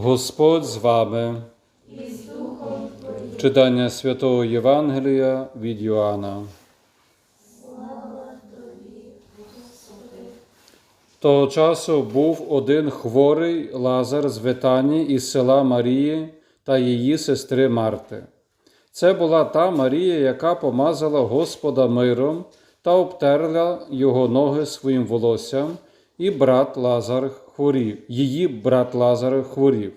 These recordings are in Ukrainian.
Господь з вами. Читання святого Євангелія від Йоанна. Того часу був один хворий Лазар з Ветані із села Марії та її сестри Марти. Це була та Марія, яка помазала Господа миром та обтерла його ноги своїм волоссям, і брат Лазар хворів, її брат Лазар хворів.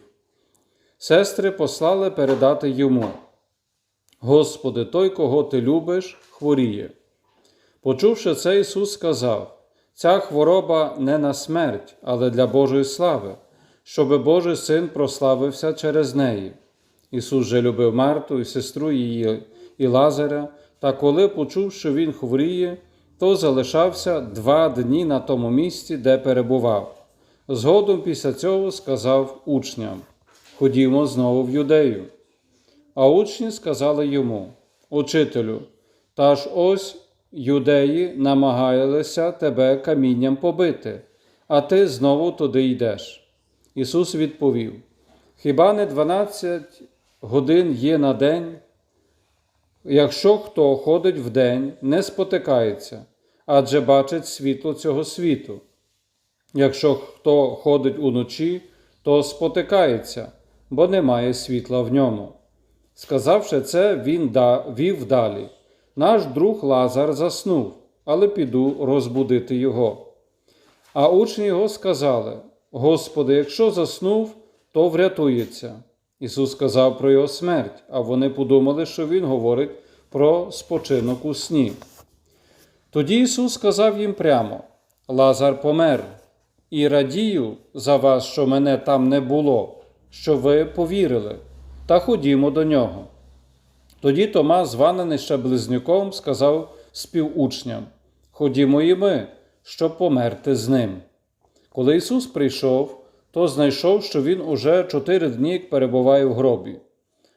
Сестри послали передати йому: Господи, той, кого ти любиш, хворіє. Почувши це, Ісус сказав: Ця хвороба не на смерть, але для Божої слави, щоби Божий син прославився через неї. Ісус же любив Марту і сестру її і Лазаря, та коли почув, що він хворіє, то залишався два дні на тому місці, де перебував. Згодом після цього сказав учням: Ходімо знову в юдею. А учні сказали йому: Учителю, та ж ось юдеї намагалися тебе камінням побити, а ти знову туди йдеш. Ісус відповів: Хіба не 12 годин є на день? Якщо хто ходить вдень, не спотикається, адже бачить світло цього світу. Якщо хто ходить уночі, то спотикається, бо немає світла в ньому. Сказавши це, він вів далі. Наш друг Лазар заснув, але піду розбудити його. А учні його сказали: Господи, якщо заснув, то врятується. Ісус сказав про його смерть, а вони подумали, що Він говорить про спочинок у сні. Тоді Ісус сказав їм прямо: Лазар помер, і радію за вас, що мене там не було, що ви повірили, та ходімо до нього. Тоді Тома, званений ще близнюком, сказав співучням: Ходімо і ми, щоб померти з ним. Коли Ісус прийшов, то знайшов, що Він уже чотири дні перебуває в гробі.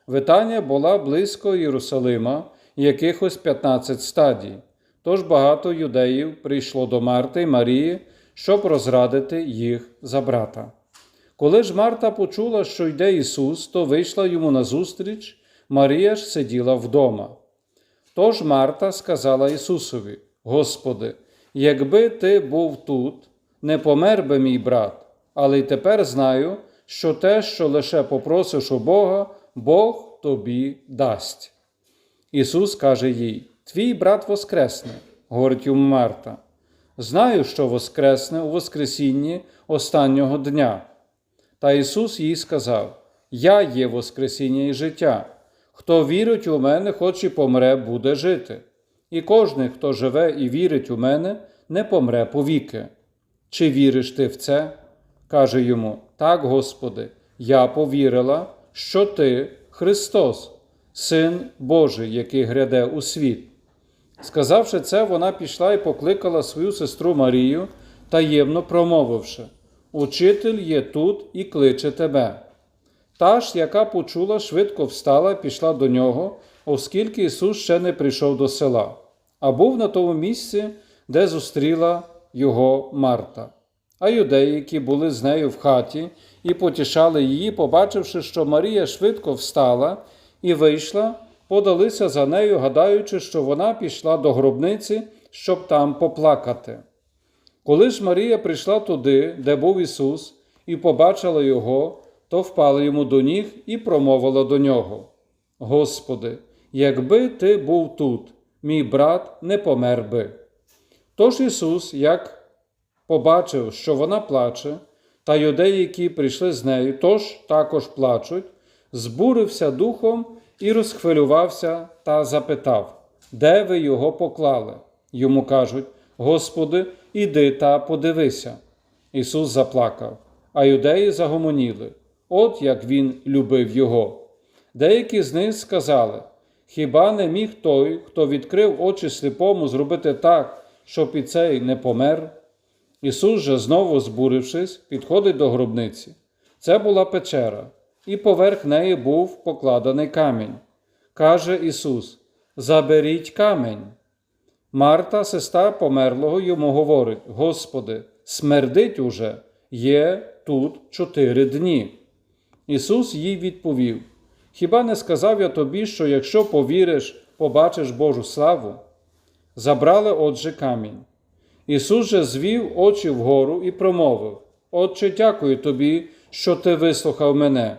Витання була близько Єрусалима, якихось 15 стадій. Тож багато юдеїв прийшло до Марти й Марії, щоб розрадити їх за брата. Коли ж Марта почула, що йде Ісус, то вийшла йому назустріч, Марія ж сиділа вдома. Тож Марта сказала Ісусові: Господи, якби ти був тут, не помер би мій брат, але й тепер знаю, що те, що лише попросиш у Бога, Бог тобі дасть. Ісус каже їй: Твій брат воскресне, говорить йому Марта. Знаю, що воскресне у Воскресінні останнього дня. Та Ісус їй сказав: Я є Воскресіння і життя. Хто вірить у мене, хоч і помре, буде жити. І кожний, хто живе і вірить у мене, не помре повіки. Чи віриш ти в це? каже йому: Так, Господи, я повірила, що Ти Христос, Син Божий, який гряде у світ. Сказавши це, вона пішла і покликала свою сестру Марію, таємно промовивши: Учитель є тут і кличе тебе. Та ж, яка почула, швидко встала і пішла до нього, оскільки Ісус ще не прийшов до села, а був на тому місці, де зустріла його Марта. А юдеї, які були з нею в хаті і потішали її, побачивши, що Марія швидко встала і вийшла, подалися за нею, гадаючи, що вона пішла до гробниці, щоб там поплакати. Коли ж Марія прийшла туди, де був Ісус, і побачила його, то впала йому до ніг і промовила до нього: Господи, якби ти був тут, мій брат не помер би. Тож Ісус, як побачив, що вона плаче, та юдеї, які прийшли з нею, тож також плачуть, збурився духом і розхвилювався та запитав, де ви його поклали? Йому кажуть: Господи, іди та подивися. Ісус заплакав, а юдеї загомоніли. От як він любив його. Деякі з них сказали: Хіба не міг той, хто відкрив очі сліпому, зробити так, щоб і цей не помер? Ісус же, знову збурившись, підходить до гробниці. Це була печера, і поверх неї був покладений камінь. Каже Ісус: Заберіть камінь. Марта, сестра померлого, йому говорить: Господи, смердить уже, є тут чотири дні. Ісус їй відповів: Хіба не сказав я тобі, що якщо повіриш, побачиш Божу славу? Забрали отже камінь. Ісус же звів очі вгору і промовив: Отче, дякую тобі, що ти вислухав мене.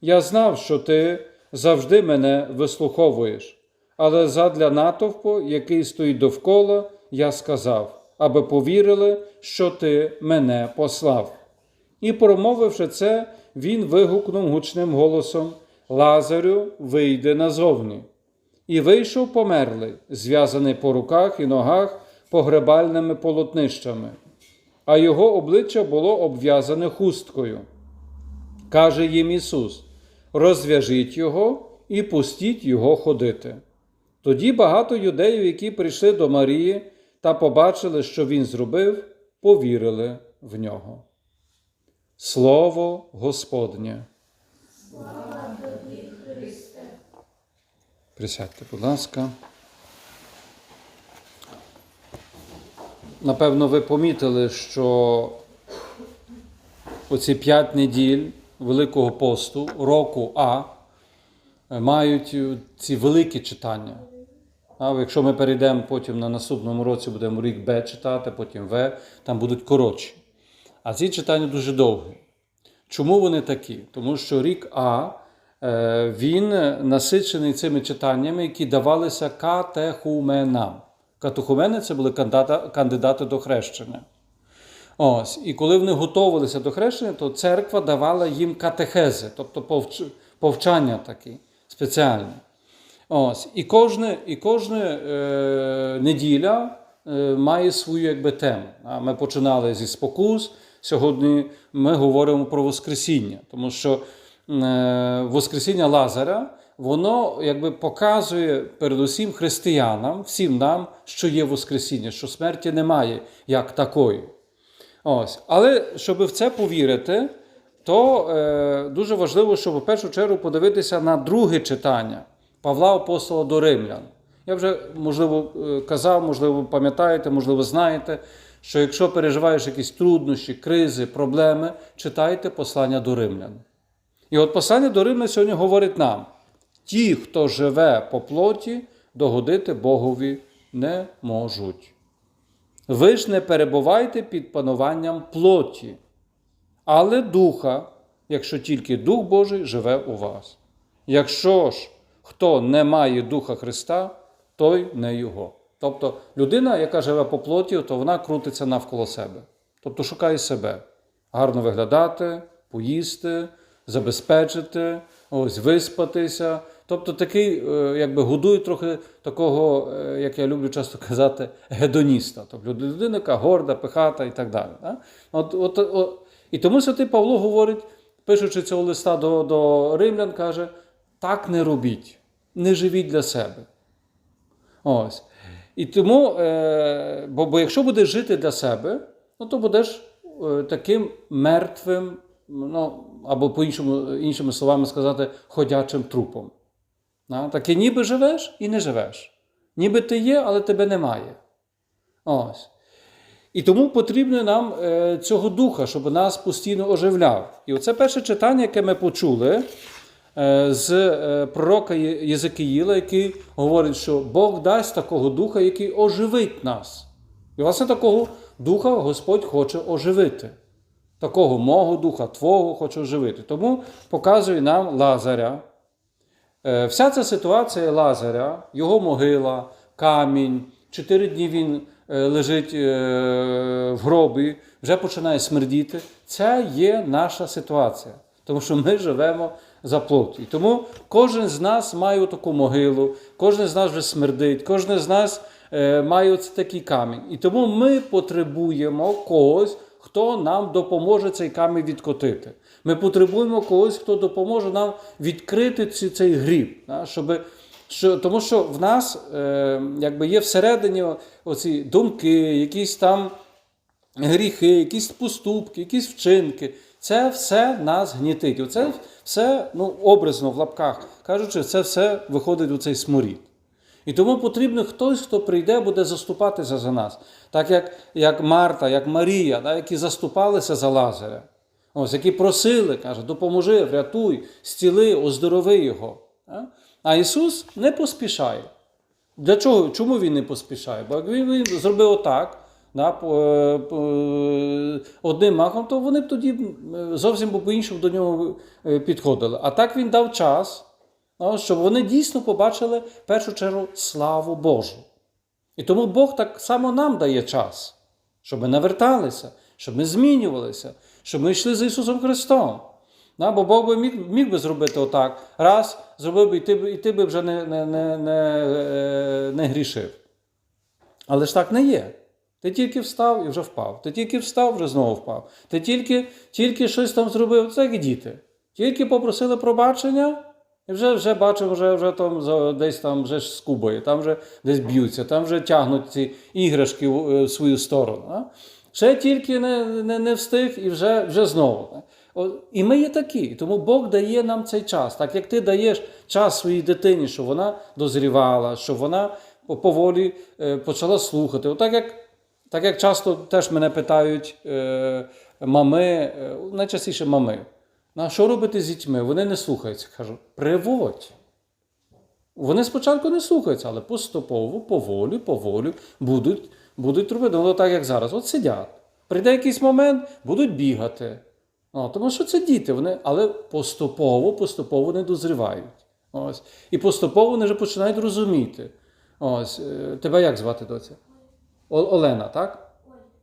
Я знав, що ти завжди мене вислуховуєш, але задля натовпу, який стоїть довкола, я сказав, аби повірили, що ти мене послав. І, промовивши це, він вигукнув гучним голосом: Лазарю, вийди назовні. І вийшов померлий, зв'язаний по руках і ногах погребальними полотнищами, а його обличчя було обв'язане хусткою. Каже їм Ісус: розв'яжіть його і пустіть його ходити. Тоді багато юдеїв, які прийшли до Марії та побачили, що він зробив, повірили в нього. Слово Господнє. Присядьте, будь ласка. Напевно, ви помітили, що оці п'ять неділь Великого посту, року А, мають ці великі читання. А якщо ми перейдемо потім на наступному році, будемо рік Б читати, потім В, там будуть коротші. А ці читання дуже довгі. Чому вони такі? Тому що рік А е, він насичений цими читаннями, які давалися катехуменам. Катехумени це були кандидати до хрещення. Ось, і коли вони готувалися до хрещення, то церква давала їм катехези, тобто повч... повчання такі спеціальні. Ось, і кожна і кожна е, неділя е, має свою якби, тему. А Ми починали зі спокус. Сьогодні ми говоримо про Воскресіння, тому що е, Воскресіння Лазаря воно якби показує передусім християнам, всім нам, що є Воскресіння, що смерті немає як такої. Ось. Але щоб в це повірити, то е, дуже важливо, щоб в першу чергу подивитися на друге читання Павла Апостола до Римлян. Я вже, можливо, е, казав, можливо, пам'ятаєте, можливо, знаєте, що якщо переживаєш якісь труднощі, кризи, проблеми, читайте послання до римлян. І от послання до Римлян сьогодні говорить нам: ті, хто живе по плоті, догодити Богові не можуть. Ви ж не перебувайте під пануванням плоті, але духа, якщо тільки Дух Божий живе у вас. Якщо ж хто не має Духа Христа, той не Його. Тобто людина, яка живе по плоті, то вона крутиться навколо себе. Тобто шукає себе. Гарно виглядати, поїсти, забезпечити, ось виспатися. Тобто такий, е, якби годує трохи такого, е, як я люблю часто казати, гедоніста. Тобто людина, яка горда, пихата і так далі. Да? От, от, от, І тому святий Павло говорить, пишучи цього листа до, до римлян, каже: так не робіть, не живіть для себе. Ось. І тому, е, бо, бо якщо будеш жити для себе, ну то будеш таким мертвим, ну, або по-іншому, іншими словами сказати, ходячим трупом. Да? Таке ніби живеш і не живеш. Ніби ти є, але тебе немає. Ось. І тому потрібно нам е, цього духа, щоб нас постійно оживляв. І оце перше читання, яке ми почули е, з е, пророка Є- Єзекиїла, який говорить, що Бог дасть такого духа, який оживить нас. І власне такого духа Господь хоче оживити. Такого мого духа, Твого хоче оживити. Тому показує нам Лазаря. Е, Вся ця ситуація Лазаря, його могила, камінь, чотири дні він е, лежить е, в гробі, вже починає смердіти. Це є наша ситуація, тому що ми живемо за плоті. Тому кожен з нас має таку могилу, кожен з нас вже смердить, кожен з нас має оце такий камінь. І тому ми потребуємо когось, хто нам допоможе цей камінь відкотити. Ми потребуємо когось, хто допоможе нам відкрити ці- цей гріб. да, Щоб, що, тому що в нас е, якби є всередині оці думки, якісь там гріхи, якісь поступки, якісь вчинки. Це все нас гнітить. Оце все, ну, образно в лапках кажучи, це все виходить у цей сморід. І тому потрібен хтось, хто прийде, буде заступатися за нас. Так як, як Марта, як Марія, да, які заступалися за Лазаря. Ось, які просили, каже, допоможи, врятуй, зціли, оздорови його. А? Ісус не поспішає. Для чого? Чому він не поспішає? Бо як він, зробив отак, да, е, е, одним махом, то вони б тоді е, зовсім по-іншому до нього підходили. А так він дав час, щоб вони дійсно побачили в першу чергу славу Божу. І тому Бог так само нам дає час, щоб ми наверталися, щоб ми змінювалися, щоб ми йшли за Ісусом Христом. Бо Бог би міг, міг би зробити отак. Раз, зробив би, і ти, і ти би вже не, не, не, не, е, не грішив. Але ж так не є. Ти тільки встав і вже впав. Ти тільки встав, вже знову впав. Ти тільки, тільки щось там зробив, це як діти. Тільки попросили пробачення, і вже, вже бачив, вже, вже там десь там вже ж скубає, там вже десь б'ються, там вже тягнуть ці іграшки в, е, в свою сторону. А? Ще тільки не, не, не встиг і вже, вже знову. І ми є такі. Тому Бог дає нам цей час. Так як ти даєш час своїй дитині, щоб вона дозрівала, щоб вона поволі е, почала слухати. Отак як, так як часто теж мене питають е, мами, найчастіше мами, на що робити з дітьми? Вони не слухаються. Кажу, приводь. Вони спочатку не слухаються, але поступово, поволі, поволі будуть, будуть робити. Ну, так як зараз. От сидять. Прийде якийсь момент, будуть бігати. О, тому що це діти, вони, але поступово, поступово вони дозрівають. Ось. І поступово вони вже починають розуміти. Ось. е, Тебе як звати доця? Олена, так?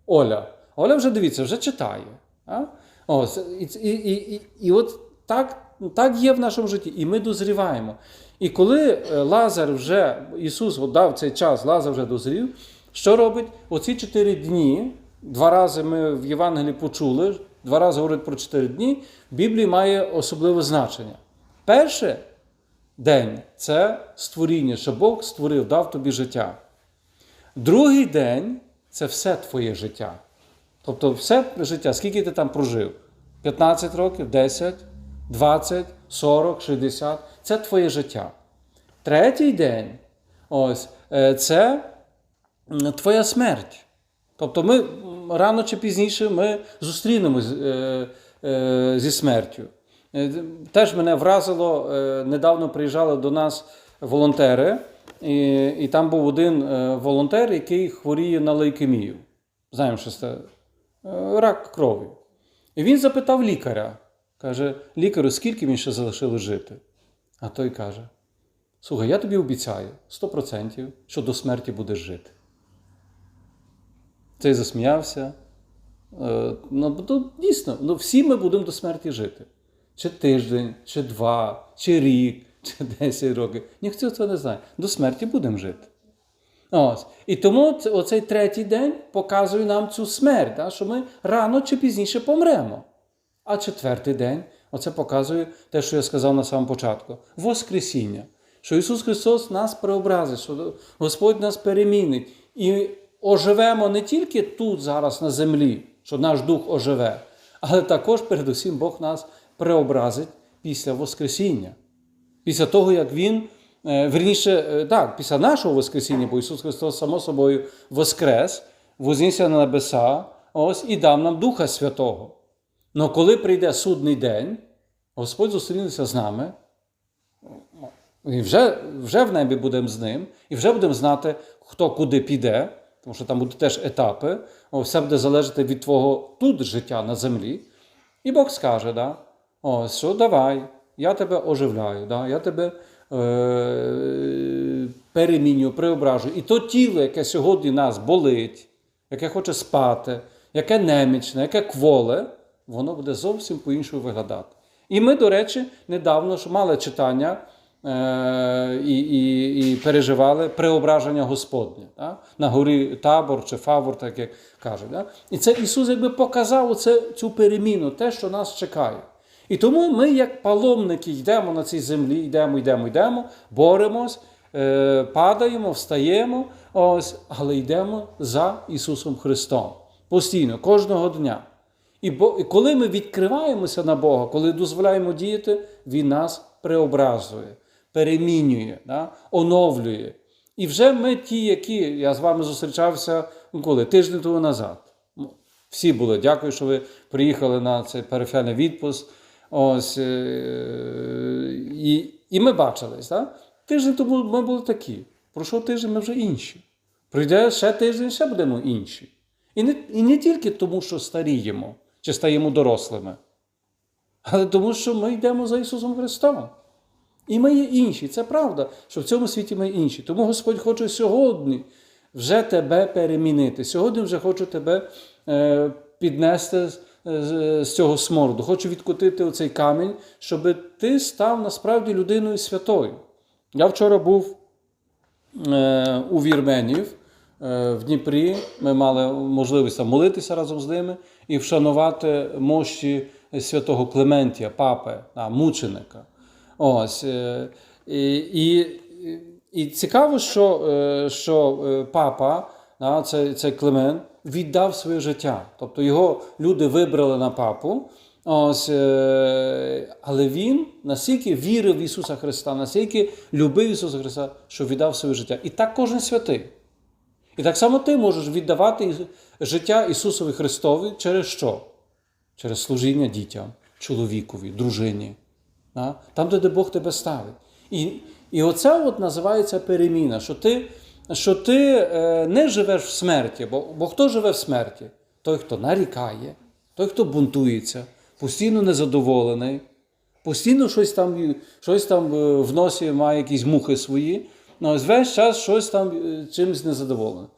Оля. Оля вже дивіться, вже читає. А? Ось, і, і, і, і, от так, так є в нашому житті, і ми дозріваємо. І коли е, Лазар вже, Ісус дав цей час, Лазар вже дозрів, що робить? Оці чотири дні, два рази ми в Євангелії почули, два рази говорить про чотири дні, в Біблії має особливе значення. Перше день це створіння, що Бог створив, дав тобі життя. Другий день це все твоє життя. Тобто все життя, скільки ти там прожив? 15 років, 10, 20, 40, 60 це твоє життя. Третій день ось, е, це твоя смерть. Тобто ми рано чи пізніше ми зустрінемось е, е, зі смертю. Теж мене вразило, недавно приїжджали до нас волонтери, і, і там був один волонтер, який хворіє на лейкемію. Знаємо, що це рак крові. І він запитав лікаря, каже: лікарю, скільки мені ще залишилось жити? А той каже: Слухай, я тобі обіцяю 100%, що до смерті будеш жити. Цей засміявся. Е, Ну, то дійсно, ну, всі ми будемо до смерті жити. Чи тиждень, чи два, чи рік, чи 10 років. Ніхто цього не знає. До смерті будемо жити. Ось. І тому це- оцей третій день показує нам цю смерть, да, що ми рано чи пізніше помремо. А четвертий день оце показує те, що я сказав на самому початку: Воскресіння. Що Ісус Христос нас преобразить, що Господь нас перемінить. І оживемо не тільки тут, зараз на землі, що наш дух оживе, але також, передусім, Бог нас преобразить після Воскресіння. Після того, як Він, верніше, е, так, після нашого Воскресіння, бо Ісус Христос, само собою, воскрес, вознісся на небеса, ось і дав нам Духа Святого. Но коли прийде судний день, Господь зустрінеться з нами, і вже, вже в небі будемо з ним, і вже будемо знати, хто куди піде, тому що там будуть теж етапи, все буде залежати від твого тут життя на землі. І Бог скаже, да, о, що давай, я тебе оживляю, да, я тебе е- переміню, преображую. І то тіло, яке сьогодні нас болить, яке хоче спати, яке немічне, яке кволе, воно буде зовсім по-іншому виглядати. І ми, до речі, недавно ж мали читання е- і, і, і переживали преображення Господнє да? на горі табор чи фавор, так як кажуть. Да? І це Ісус якби показав оце, цю переміну, те, що нас чекає. І тому ми, як паломники, йдемо на цій землі, йдемо, йдемо, йдемо, боремось, е, падаємо, встаємо, ось, але йдемо за Ісусом Христом постійно, кожного дня. І, коли ми відкриваємося на Бога, коли дозволяємо діяти, Він нас преобразує, перемінює, да? оновлює. І вже ми ті, які я з вами зустрічався ну, коли? тиждень тому назад. Всі були. Дякую, що ви приїхали на цей периферіальний відпуск. Ось, е, і, і ми бачились. Так? Тиждень тому ми були такі. Пройшов тиждень, ми вже інші. Прийде ще тиждень, ще будемо інші. І не, і не тільки тому, що старіємо чи стаємо дорослими, але тому, що ми йдемо за Ісусом Христом. І ми є інші. Це правда, що в цьому світі ми інші. Тому Господь хоче сьогодні вже тебе перемінити. Сьогодні вже хочу тебе е, піднести з, з, з цього сморду. Хочу відкотити оцей камінь, щоб ти став насправді людиною святою. Я вчора був е, у Вірменів е, в Дніпрі. Ми мали можливість молитися разом з ними і вшанувати мощі святого Клементія, папи, мученика. Ось. е, І, і, і цікаво, що, е, що е, папа, цей, цей Клемент, віддав своє життя. Тобто його люди вибрали на папу. Ось, е, але він настільки вірив в Ісуса Христа, настільки любив Ісуса Христа, що віддав своє життя. І так кожен святий. І так само ти можеш віддавати життя Ісусові Христові через що? Через служіння дітям, чоловікові, дружині. Там, де Бог тебе ставить. І, і оце от називається переміна, що ти, що ти е, не живеш в смерті, бо, бо хто живе в смерті? Той, хто нарікає, той, хто бунтується, постійно незадоволений, постійно щось там, щось там е, в носі має якісь мухи свої, ну, весь час щось там е, чимось незадоволений.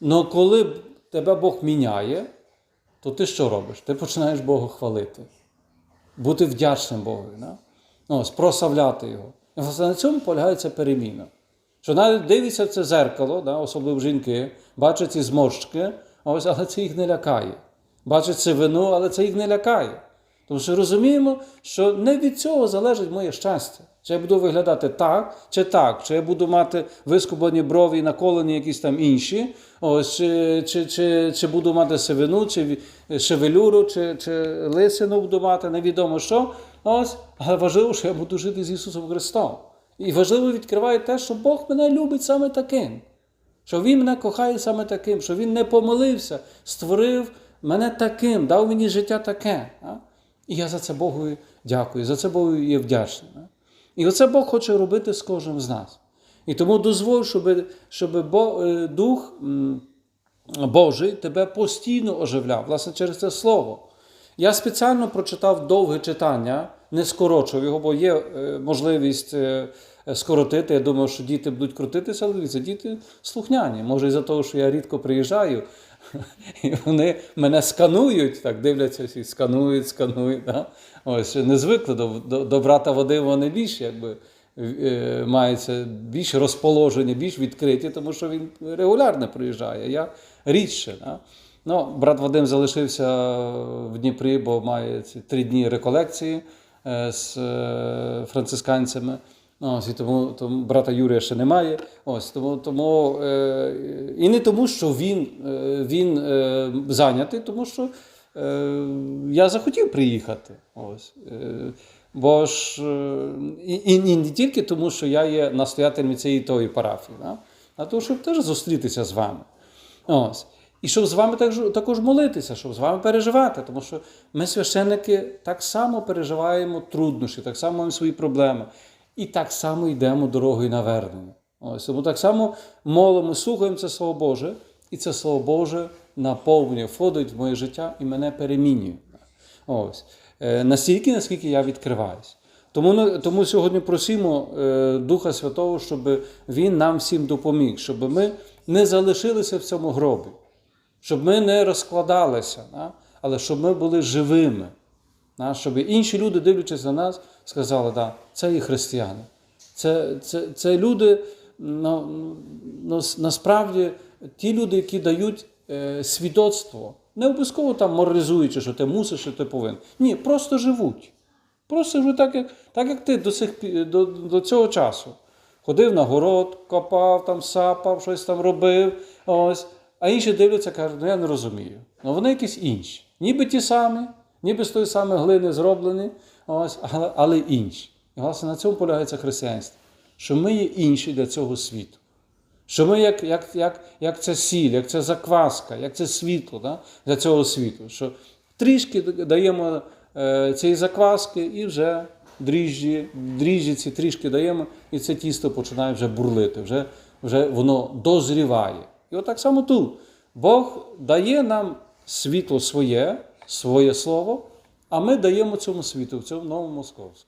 Ну коли тебе Бог міняє, то ти що робиш? Ти починаєш Бога хвалити бути вдячним Богові, да? ну, ось, прославляти Його. І на цьому полягається переміна. Що навіть дивиться в це зеркало, да, особливо жінки, бачать ці зморшки, ось, але це їх не лякає. Бачать це вину, але це їх не лякає. Тому що розуміємо, що не від цього залежить моє щастя. Чи я буду виглядати так, чи так, чи я буду мати вискублені брові і наколені якісь там інші, ось, чи, чи, чи, чи буду мати сивину, чи шевелюру, чи, чи лисину буду мати, невідомо що. Ось, але важливо, що я буду жити з Ісусом Христом. І важливо відкриває те, що Бог мене любить саме таким. Що Він мене кохає саме таким, що Він не помилився, створив мене таким, дав мені життя таке. І я за це Богу дякую, за це Богу є вдячний. І оце Бог хоче робити з кожним з нас. І тому дозволь, щоб, щоб е, Дух Божий тебе постійно оживляв, власне, через це слово. Я спеціально прочитав довге читання, не скорочував його, бо є е, можливість е, скоротити. Я думав, що діти будуть крутитися, але дивіться, діти слухняні. Може, із-за того, що я рідко приїжджаю, і вони мене сканують, так дивляться всі, сканують, сканують. Да? Ось не звикли до, до, до брата води, вони більш якби. е, Мається більш розположені, більш відкриті, тому що він регулярно приїжджає. Я рідше. Да? Ну, брат Вадим залишився в Дніпрі, бо має ці три дні реколекції з е, францисканцями. Ось, і тому, тому брата Юрія ще немає. Ось, тому, тому, е, і не тому, що він, е, він е, зайнятий, тому що е, я захотів приїхати. Ось. Е, бо ж, е, і, і не тільки тому, що я є настоятелем цієї тої парафії, да? а тому, щоб теж зустрітися з вами. Ось. І щоб з вами також, молитися, щоб з вами переживати, тому що ми, священники, так само переживаємо труднощі, так само маємо свої проблеми. І так само йдемо дорогою навернення. Ось тому так само молимо, слухаємо це Слово Боже, і це Слово Боже наповнює, входить в моє життя і мене перемінює. Ось. Е, Настільки, наскільки я відкриваюсь. Тому, тому сьогодні просимо е, Духа Святого, щоб Він нам всім допоміг, щоб ми не залишилися в цьому гробі, щоб ми не розкладалися, да? але щоб ми були живими. Щоб інші люди, дивлячись на нас, сказали, да, це є християни. Це, це, це люди, ну, ну, насправді, ті люди, які дають е, свідоцтво, не обов'язково там моралізуючи, що ти мусиш, що ти повинен. Ні, просто живуть. Просто живуть так, як, так, як ти до, сих, до, до цього часу. Ходив на город, копав, там, сапав, щось там робив. Ось. А інші дивляться, кажуть, ну я не розумію. Ну вони якісь інші. Ніби ті самі, ніби з тої самої глини зроблені, ось, але, але інші. І власне на цьому полягається християнство, що ми є інші для цього світу. Що ми як, як, як, як це сіль, як це закваска, як це світло да? для цього світу. Що трішки даємо е, цієї закваски і вже дріжджі, дріжджі ці трішки даємо, і це тісто починає вже бурлити, вже, вже воно дозріває. І от так само тут. Бог дає нам світло своє, своє слово, а ми даємо цьому світу, в цьому новому московську.